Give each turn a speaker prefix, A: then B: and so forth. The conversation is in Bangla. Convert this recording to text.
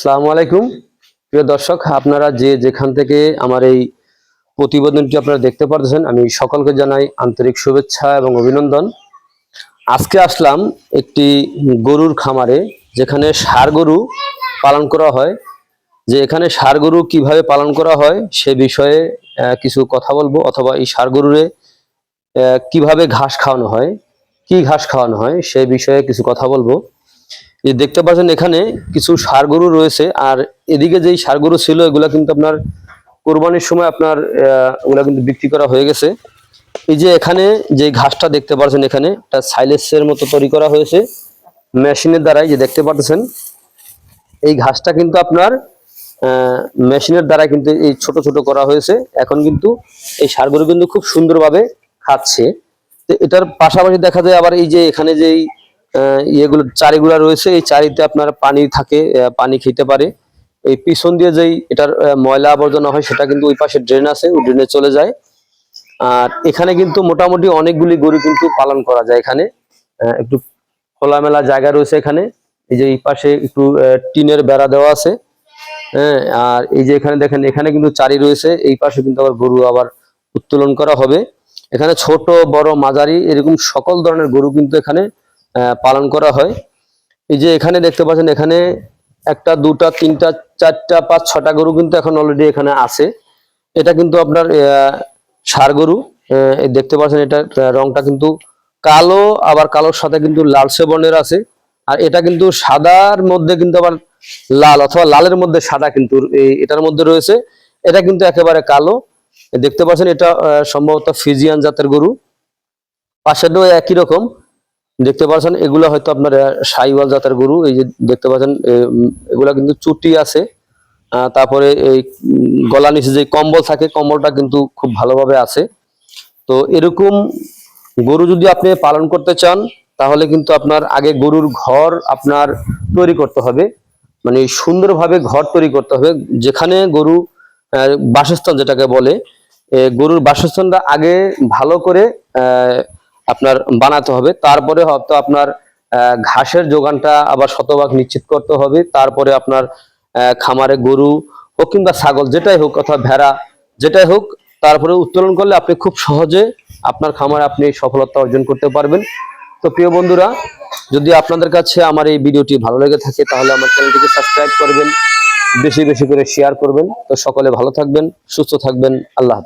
A: আসসালামু আলাইকুম। প্রিয় দর্শক, আপনারা যে যেখান থেকে আমার এই প্রতিবেদনটি আপনারা দেখতে পারতেছেন, আমি সকলকে জানাই আন্তরিক শুভেচ্ছা এবং অভিনন্দন। আজকে আসলাম একটি গরুর খামারে, যেখানে ষাড় গরু পালন করা হয়। যে এখানে ষাড় গরু কীভাবে পালন করা হয়, সে বিষয়ে কিছু কথা বলব, অথবা এই ষাড় গরুরে কীভাবে ঘাস খাওয়ানো হয়, কি ঘাস খাওয়ানো হয়, সে বিষয়ে কিছু কথা বলব। এই দেখতে পাচ্ছেন এখানে কিছু ষাড় গরু রয়েছে, আর এদিকে যেই ষাড় গরু ছিল, এগুলা কিন্তু আপনার কোরবানির সময় আপনার ওগুলা কিন্তু বিক্রি করা হয়ে গেছে। এই যে এখানে যে ঘাসটা দেখতে পাচ্ছেন এখানে একটা সাইলেন্সের মতো তৈরি করা হয়েছে, মেশিনের দ্বারাই, যে দেখতে পাচ্ছেন। এই ঘাসটা কিন্তু আপনার মেশিনের দ্বারা কিন্তু এই ছোট ছোট করা হয়েছে। এখন কিন্তু এই সারগুলো কিন্তু খুব সুন্দরভাবে খাচ্ছে। তো এটার পাশাপাশি দেখা যায় আবার এই যে এখানে যেই ইয়েগুলো, চারিগুলা রয়েছে। এই চারিতে আপনার পানি থাকে পানি খেতে পারে। এই পিছন দিয়ে যেই এটার ময়লা আবর্জনা হয়, সেটা কিন্তু ওই পাশে ড্রেন আছে, ওই ড্রেনে চলে যায়। আর এখানে কিন্তু মোটামুটি অনেকগুলি গরু কিন্তু পালন করা যায় এখানে। একটু খোলামেলা জায়গা রয়েছে এখানে। এই যে এই পাশে একটু টিনের বেড়া দেওয়া আছে। হ্যাঁ আর এই যে এখানে দেখেন, এখানে কিন্তু চারি রয়েছে। এই পাশে কিন্তু আবার গরু আবার উত্তোলন করা হবে। এখানে ছোট, বড় মাঝারি, এরকম সকল ধরনের গরু কিন্তু এখানে পালন করা হয়। এই যে এখানে দেখতে পাচ্ছেন, এখানে একটা, দুটা, তিনটা, চারটা, পাঁচ, ছটা গরু কিন্তু এখন অলরেডি এখানে আছে। এটা কিন্তু আপনার ষাড় গরু। দেখতে পাচ্ছেন এটা রংটা কিন্তু কালো, আবার কালোর সাথে কিন্তু লালচে বর্ণের আছে। আর এটা কিন্তু সাদার মধ্যে কিন্তু আবার লাল, অথবা লালের মধ্যে সাদা কিন্তু এটার মধ্যে রয়েছে। এটা কিন্তু একেবারে কালো। দেখতে পাচ্ছেন, এটা সম্ভবত ফিজিয়ান জাতের গরু। পাশেরটাও একই রকম। দেখতে পাচ্ছেন, এগুলো হয়তো আপনার সাইওয়াল জাতের গরু, এই যে দেখতে পাচ্ছেন এগুলা কিন্তু চুটি আছে। তারপরে এই গলা নিচে যে কম্বল থাকে, কম্বলটা কিন্তু খুব ভালোভাবে আছে। তো এরকম গরু যদি আপনি পালন করতে চান, তাহলে কিন্তু আপনার আগে গরুর ঘর আপনার তৈরি করতে হবে। মানে সুন্দরভাবে ঘর তৈরি করতে হবে, যেখানে গরু বাসস্থান যেটাকে বলে গরুর বাসস্থানটা আগে ভালো করে আপনার বানাতে হবে। তারপরে হয়তো আপনার ঘাসের যোগানটা আবার শতভাগ নিশ্চিত করতে হবে। তারপরে আপনার খামারে গরু হোক কিংবা ছাগল, যেটাই হোক অথবা ভেড়া, যেটাই হোক, তারপরে উত্তোলন করলে আপনি খুব সহজে আপনার খামারে আপনি সফলতা অর্জন করতে পারবেন। তো প্রিয় বন্ধুরা, যদি আপনাদের কাছে আমার এই ভিডিওটি ভালো লেগে থাকে, তাহলে আমার চ্যানেলটিকে সাবস্ক্রাইব করবেন, বেশি বেশি করে শেয়ার করবেন। তো সকলে ভালো থাকবেন, সুস্থ থাকবেন, আল্লাহ।